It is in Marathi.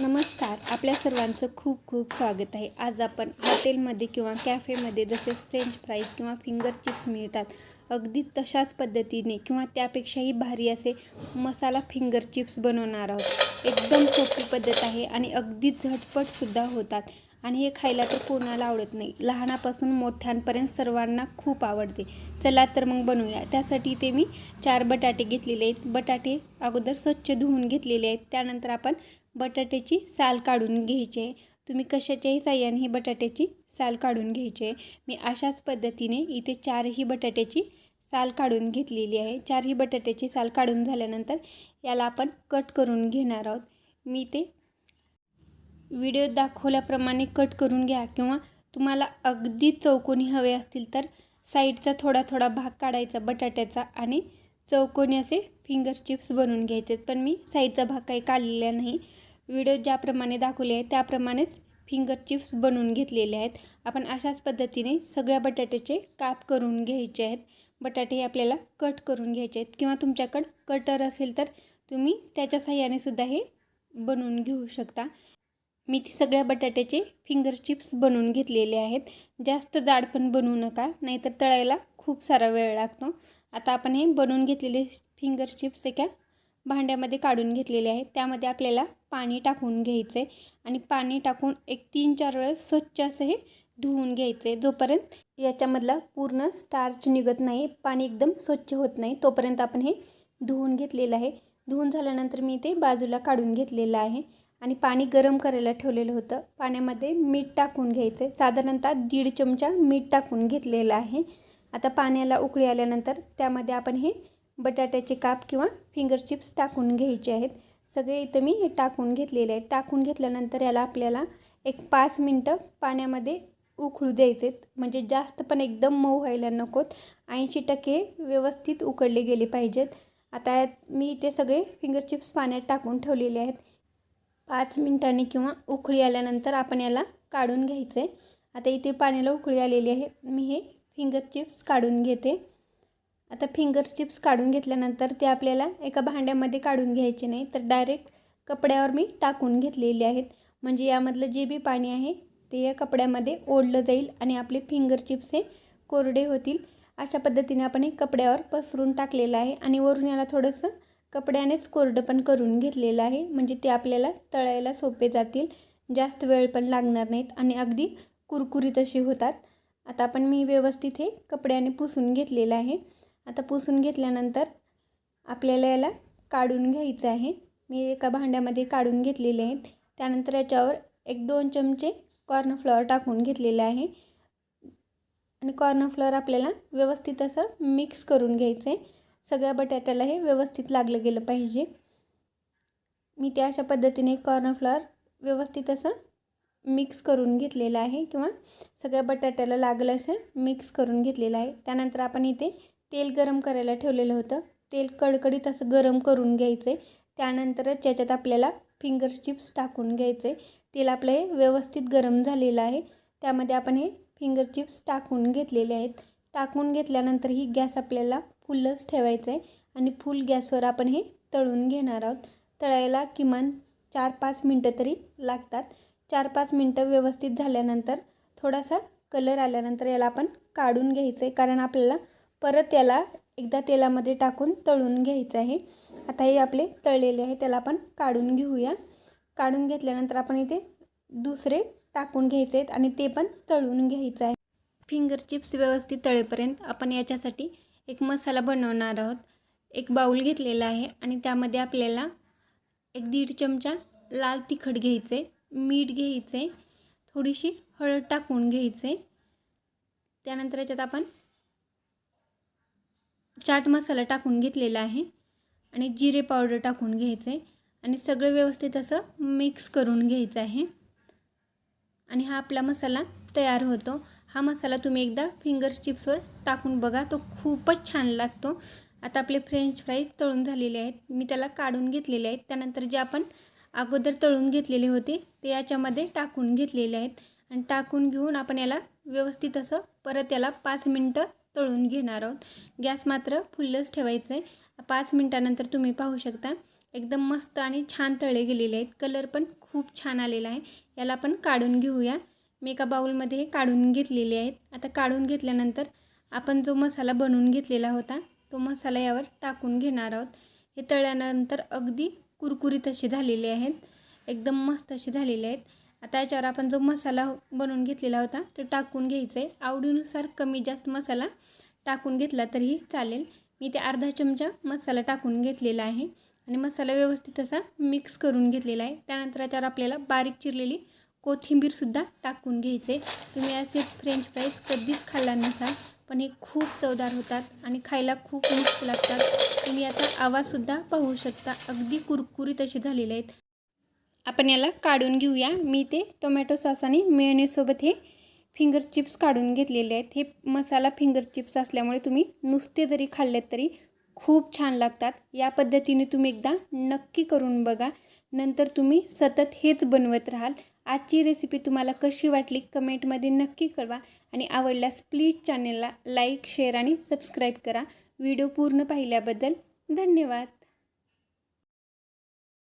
नमस्कार. आपल्या सर्वांचं खूप खूप स्वागत आहे. आज आपण हॉटेलमध्ये किंवा कॅफेमध्ये जसे फ्रेंच फ्राईज किंवा फिंगर चिप्स मिळतात अगदी तशाच पद्धतीने किंवा त्यापेक्षाही भारी असे मसाला फिंगर चिप्स बनवणार आहोत. एकदम सोपी पद्धत आहे आणि अगदी झटपटसुद्धा होतात. आणि हे खायला तर कोणाला आवडत नाही. लहानापासून मोठ्यांपर्यंत सर्वांना खूप आवडते. चला तर मग बनवूया. त्यासाठी ते मी चार बटाटे घेतलेले आहेत. बटाटे अगोदर स्वच्छ धुवून घेतलेले आहेत. त्यानंतर आपण बटाट्याची साल काढून घ्यायची. आहे तुम्ही कशाच्याही साह्याने ही बटाट्याची साल काढून घ्यायची. आहे मी अशाच पद्धतीने इथे चारही बटाट्याची साल काढून घेतलेली आहे. चारही बटाट्याची साल काढून झाल्यानंतर याला आपण कट करून घेणार आहोत. मी ते व्हिडिओ दाखवल्याप्रमाणे कट करून घ्या किंवा तुम्हाला अगदी चौकोनी हवे असतील तर साईडचा थोडा थोडा भाग काढायचा बटाट्याचा आणि चौकोनी असे फिंगर चिप्स बनवून घ्यायचे पण मी साईडचा भाग काही काढलेला नाही. व्हिडिओ ज्याप्रमाणे दाखवले आहे त्याप्रमाणेच फिंगर चिप्स बनवून घेतलेले आहेत. आपण अशाच पद्धतीने सगळ्या बटाट्याचे काप करून घ्यायचे आहेत. बटाटे आपल्याला कट करून घ्यायचे आहेत. किंवा तुमच्याकडं कटर असेल तर तुम्ही त्याच्या साह्याने सुद्धा हे बनवून घेऊ शकता. मी ती सगळ्या बटाट्याचे फिंगर चिप्स बनवून घेतलेले आहेत. जास्त जाड पण बनवू नका नाहीतर तळायला खूप सारा वेळ लागतो. आता आपण हे बनवून घेतलेले फिंगर चिप्स एका भांड्यामध्ये काढून घेतलेले आहेत. त्यामध्ये आपल्याला पाणी टाकून घ्यायचं आणि पाणी टाकून एक तीन चार वेळेस स्वच्छ असं हे धुवून घ्यायचं जोपर्यंत याच्यामधला पूर्ण स्टार्च निघत नाही पाणी एकदम स्वच्छ होत नाही तोपर्यंत आपण हे धुवून घेतलेलं आहे. धुवून झाल्यानंतर मी ते बाजूला काढून घेतलेलं आहे आणि पाणी गरम करायला ठेवलेलं होतं. पाण्यामध्ये मीठ टाकून घ्यायचं आहे साधारणतः दीड चमचा मीठ टाकून घेतलेलं आहे. आता पाण्याला उकळी आल्यानंतर त्यामध्ये आपण हे बटाट्याचे काप किंवा फिंगर चिप्स टाकून घ्यायचे आहेत. सगळे इथं मी हे टाकून घेतलेले आहेत. टाकून घेतल्यानंतर याला आपल्याला एक पाच मिनटं पाण्यामध्ये उकळू द्यायचे म्हणजे जास्त पण एकदम मऊ व्हायला नकोत. ऐंशी टक्के व्यवस्थित उकळले गेले पाहिजेत. आता मी इथे सगळे फिंगर चिप्स पाण्यात टाकून ठेवलेले आहेत. पाच मिनटांनी किंवा उकळी आल्यानंतर आपण याला काढून घ्यायचं. आहे आता इथे पाण्याला उकळी आलेली आहे. मी हे फिंगर चिप्स काढून घेते. आता फिंगर चिप्स काढून घेतल्यानंतर ते आपल्याला एका भांड्यामध्ये काढून घ्यायचे नाही तर डायरेक्ट कपड्यावर मी टाकून घेतलेले आहेत. म्हणजे यामधलं जे बी पाणी आहे ते या कपड्यामध्ये ओढलं जाईल आणि आपले फिंगर चिप्स हे कोरडे होतील. अशा पद्धतीने आपण हे कपड्यावर पसरून टाकलेलं आहे आणि वरून याला थोडंसं कपड्यानेच कोरडं पण करून घेतलेलं आहे. म्हणजे ते आपल्याला तळायला सोपे जातील. जास्त वेळ पण लागणार नाहीत आणि अगदी कुरकुरीत असे होतात. आता आपण मी व्यवस्थित हे कपड्याने पुसून घेतलेलं आहे. आता पुसून घेतल्यानंतर आपल्याला याला काढून घ्यायचं आहे. मी एका भांड्यामध्ये काढून घेतलेले आहेत. त्यानंतर याच्यावर एक दोन चमचे कॉर्नफ्लॉवर टाकून घेतलेले आहे. आणि कॉर्नफ्लॉवर आपल्याला व्यवस्थित असं मिक्स करून घ्यायचं आहे सगळ्या बटाट्याला हे व्यवस्थित लागलं गेलं पाहिजे. मी ते अशा पद्धतीने कॉर्नफ्लॉवर व्यवस्थित असं मिक्स करून घेतलेलं आहे किंवा सगळ्या बटाट्याला लागलं असं मिक्स करून घेतलेलं आहे. त्यानंतर आपण इथे तेल गरम करायला ठेवलेलं होतं. तेल कडकडीत असं गरम करून घ्यायचं. आहे त्यानंतरच याच्यात आपल्याला फिंगर चिप्स टाकून घ्यायचे. तेल आपलं हे व्यवस्थित गरम झालेलं आहे. त्यामध्ये आपण हे फिंगर चिप्स टाकून घेतलेले आहेत. टाकून घेतल्यानंतर ही गॅस आपल्याला फुलच ठेवायचं आहे. आणि फुल गॅसवर आपण हे तळून घेणार आहोत. तळायला किमान चार पाच मिनटं तरी लागतात. चार पाच मिनटं व्यवस्थित झाल्यानंतर थोडासा कलर आल्यानंतर याला आपण काढून घ्यायचं. आहे कारण आपल्याला परत याला एकदा तेलामध्ये टाकून तळून घ्यायचं आहे. आता हे आपले तळलेले आहे त्याला आपण काढून घेऊया. काढून घेतल्यानंतर आपण इथे दुसरे टाकून घ्यायचे आहेत आणि ते पण तळून घ्यायचं आहे. फिंगर चिप्स व्यवस्थित तळेपर्यंत आपण याच्यासाठी एक मसाला बनवणार आहोत. एक बाऊल घेतलेला आहे आणि त्यामध्ये आपल्याला एक दीड चमचा लाल तिखट घ्यायचे मीठ घ्यायचे थोडीशी हळद टाकून घ्यायचे. त्यानंतर याच्यात आपण चाट मसाला टाकून घेतलेला आहे आणि जिरे पावडर टाकून घ्यायचे आणि सगळं व्यवस्थित असं मिक्स करून घ्यायचं आहे. आणि हा आपला मसाला तयार होतो. हा मसाला तुम्ही एकदा फिंगर चिप्सवर टाकून बघा तो खूपच छान लागतो. आता आपले फ्रेंच फ्राईज तळून झालेले आहेत. मी त्याला काढून घेतलेले आहेत. त्यानंतर जे आपण अगोदर तळून घेतलेले होते ते याच्यामध्ये टाकून घेतलेले आहेत. आणि टाकून घेऊन आपण याला व्यवस्थित असं परत याला पाच मिनटं तळून घेणार आहोत. गॅस मात्र फुल्लच ठेवायचं आहे पाच मिनटानंतर तुम्ही पाहू शकता. एकदम मस्त आणि छान तळे गेलेले आहेत. कलर पण खूप छान आलेला आहे. याला आपण काढून घेऊया. मी एका बाऊलमध्ये काढून घेतलेले आहेत. आता काढून घेतल्यानंतर आपण जो मसाला बनवून घेतलेला होता तो मसाला यावर टाकून घेणार आहोत. हे तळल्यानंतर अगदी कुरकुरीत असे झालेले आहेत. एकदम मस्त असे झालेले आहेत. आता याच्यावर आपण जो मसाला बनवून घेतलेला होता तो टाकून घ्यायचा आहे आवडीनुसार कमी जास्त मसाला टाकून घेतला तरीही चालेल. मी ते अर्धा चमचा मसाला टाकून घेतलेला आहे. आणि मसाला व्यवस्थित असा मिक्स करून घेतलेला आहे. त्यानंतर याच्यावर आपल्याला बारीक चिरलेली कोथिंबीरसुद्धा टाकून घ्यायचे तुम्ही असे फ्रेंच फ्राईज कधीच खाल्ला नसाल पण हे खूप चवदार होतात आणि खायला खूप मस्त लागतात. तुम्ही याचा आवाजसुद्धा पाहू शकता. अगदी कुरकुरीत असे झालेले आहेत. आपण याला काढून घेऊया. मी ते टोमॅटो सॉस आणि मेयोनेसोबत हे फिंगर चिप्स काढून घेतलेले आहेत. हे मसाला फिंगर चिप्स असल्यामुळे तुम्ही नुसते जरी खाल्लेत तरी खूप छान लागतात. या पद्धतीने तुम्ही एकदा नक्की करून बघा. नंतर तुम्ही सतत हेच बनवत राहाल. आजची रेसिपी तुम्हाला कशी वाटली कमेंटमध्ये नक्की कळवा आणि आवडल्यास प्लीज चॅनेलला लाईक शेअर आणि सबस्क्राईब करा. व्हिडिओ पूर्ण पाहिल्याबद्दल धन्यवाद.